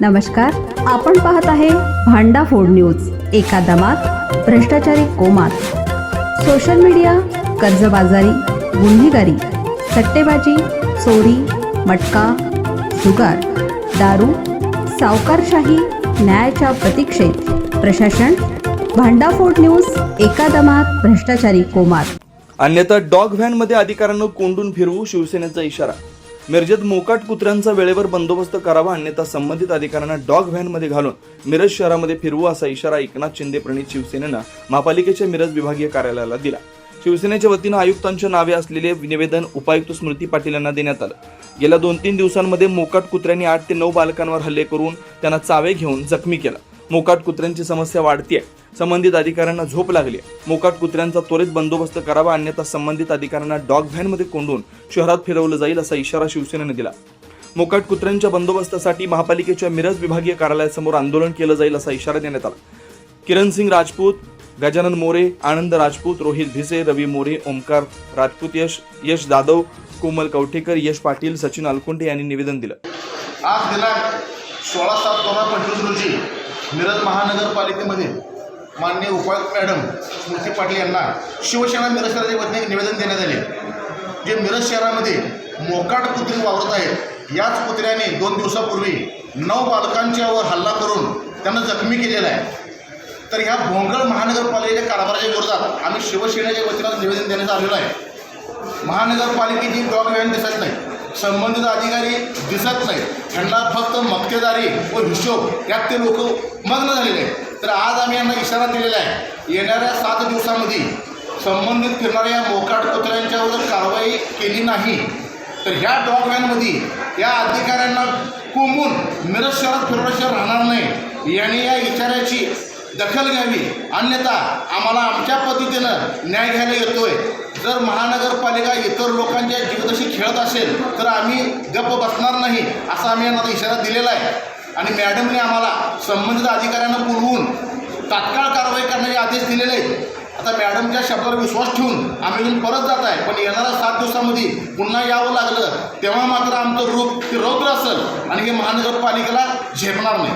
नमस्कार आपण पाहत आहे भांडा फोड न्यूज एका दमात भ्रष्टाचारी कोमात. सोशल मीडिया कर्जबाजारी गुन्हेगारी सट्टेबाजी चोरी मटका जुगार दारू सावकारशाही न्यायाच्या प्रतीक्षेत. प्रशासन भांडाफोड न्यूज एका दमात भ्रष्टाचारी कोमात. अन्यथा डॉग व्हॅनमध्ये अधिकाऱ्यांना कोंडून फिरवू शिवसेनेचा इशारा. मिरजेत मोकाट कुत्र्यांचा वेळेवर बंदोबस्त करावा अन्यथा संबंधित अधिकाऱ्यांना डॉग व्हॅनमध्ये घालून मिरज शहरामध्ये फिरवू असा इशारा एकनाथ शिंदे प्रणित शिवसेनेनं महापालिकेच्या मिरज विभागीय कार्यालयाला दिला. शिवसेनेच्या वतीनं आयुक्तांच्या नावे असलेले निवेदन उपायुक्त स्मृती पाटील यांना देण्यात आलं. गेल्या दोन तीन दिवसांमध्ये मोकाट कुत्र्यांनी आठ ते नऊ बालकांवर हल्ले करून त्यांना चावे घेऊन जखमी केला. मोकाट कुत्र्यांची समस्या वाढतीये. संबंधित अधिकाऱ्यांना झोप लागली मोकाट कुत्र्यांचा त्वरित बंदोबस्त करावा अन्यथा संबंधित अधिकाऱ्यांना डॉग व्हॅनमध्ये कोंडून शहरात फिरवलं जाईल असा इशारा शिवसेनेने दिला. मोकाट कुत्र्यांच्या बंदोबस्तासाठी महापालिकेच्या मिरज विभागीय कार्यालयासमोर आंदोलन केलं जाईल असा इशारा देण्यात आला. किरण सिंग राजपूत गजानन मोरे आनंद राजपूत रोहित भिसे रवी मोरे ओमकार राजपूत यश यश जाधव कोमल कवठेकर यश पाटील सचिन अलकुंटे यांनी निवेदन दिलं. आज दिनांक सोळा सात दोन हजार पंचवीस रोजी मिरज महानगरपालिकेमध्ये माननीय उपायुक्त मॅडम स्मृती पाटील यांना शिवसेना मिरज शहराच्या वतीने निवेदन देण्यात आले. जे मिरज शहरामध्ये मोकाट कुत्री वावरत आहेत याच कुत्र्याने दोन दिवसापूर्वी नऊ बालकांच्यावर हल्ला करून त्यांना जखमी केलेला आहे. तर ह्या भोंगळ महानगरपालिकेच्या कारभाराच्या विरोधात आम्ही शिवसेनेच्या वतीनं निवेदन देण्यात आलेलं आहे. महानगरपालिकेची डॉग व्हॅन दिसत नाही. संबंधित अधिकारी दिसत नाही त्यांना फक्त मक्तेदारी व हिशोब यात ते लोक मग्न झालेले आहेत. तर आज आम्ही यांना इशारा दिलेला आहे. येणाऱ्या सात दिवसामध्ये संबंधित फिरणाऱ्या मोकाट कुत्र्यांच्यावर जर कारवाई केली नाही तर ह्या डॉगमॅनमध्ये या अधिकाऱ्यांना कोंबून मिरज शहरात फिरवल्याशिवाय राहणार नाही. यांनी या इशाऱ्याची दखल घ्यावी. अन्यथा आम्हाला आमच्या पद्धतीनं न्याय घ्यायला येतोय. जर महानगरपालिका इतर लोकांच्या जीवदशी खेळत असेल तर आम्ही गप्प बसणार नाही असा आम्ही यांना इशारा दिलेला आहे. आणि मॅडमने आम्हाला संबंधित अधिकाऱ्यांना बोलवून तात्काळ कारवाई करण्याचे आदेश दिलेले आहेत. आता मॅडमच्या शब्दावर विश्वास ठेवून आम्ही इथून परत जात आहे पण येणाऱ्या सात दिवसामध्ये पुन्हा यावं लागलं तेव्हा मात्र आमचं रूप ते रौद्र असेल आणि हे महानगरपालिकेला झेपणार नाही.